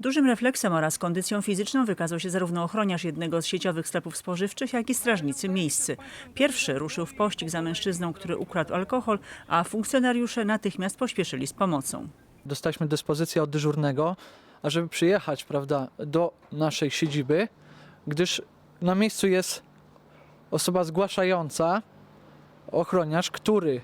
Dużym refleksem oraz kondycją fizyczną wykazał się zarówno ochroniarz jednego z sieciowych sklepów spożywczych, jak i strażnicy miejscy. Pierwszy ruszył w pościg za mężczyzną, który ukradł alkohol, a funkcjonariusze natychmiast pośpieszyli z pomocą. dostaliśmy dyspozycję od dyżurnego, ażeby przyjechać prawda, do naszej siedziby, gdyż na miejscu jest osoba zgłaszająca, ochroniarz, który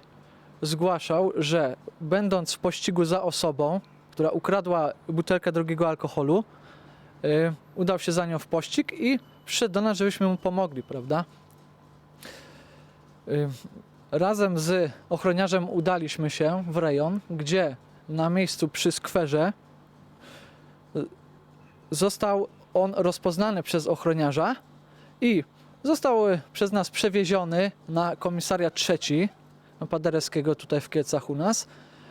zgłaszał, że będąc w pościgu za osobą, która ukradła butelkę drogiego alkoholu, y, udał się za nią w pościg i przyszedł do nas, żebyśmy mu pomogli, prawda? Y, razem z ochroniarzem udaliśmy się w rejon, gdzie na miejscu przy skwerze y, został on rozpoznany przez ochroniarza i został przez nas przewieziony na komisariat trzeci Paderewskiego tutaj w Kielcach u nas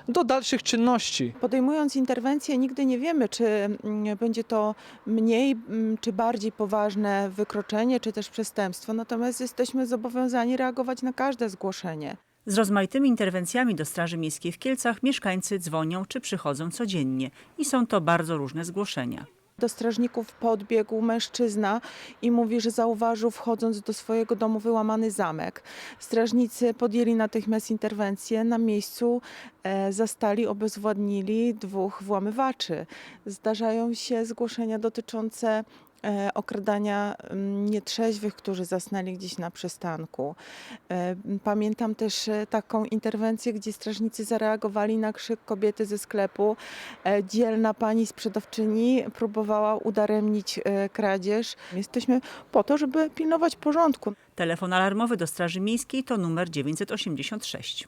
do dalszych czynności. Podejmując interwencję, nigdy nie wiemy, czy mm, będzie to mniej mm, czy bardziej poważne wykroczenie, czy też przestępstwo, natomiast jesteśmy zobowiązani reagować na każde zgłoszenie. Z rozmaitymi interwencjami do Straży Miejskiej w Kielcach mieszkańcy dzwonią czy przychodzą codziennie i są to bardzo różne zgłoszenia. Do strażników podbiegł mężczyzna i mówi, że zauważył wchodząc do swojego domu wyłamany zamek. Strażnicy podjęli natychmiast interwencję. Na miejscu e, zastali, obezwładnili dwóch włamywaczy. Zdarzają się zgłoszenia dotyczące okradania mm, nietrzeźwych, którzy zasnęli gdzieś na przystanku. E, Pamiętam też e, taką interwencję, gdzie strażnicy zareagowali na krzyk kobiety ze sklepu. E, Dzielna pani sprzedawczyni próbowała udaremnić e, kradzież. Jesteśmy po to, żeby pilnować porządku. Telefon alarmowy do Straży Miejskiej to numer 986.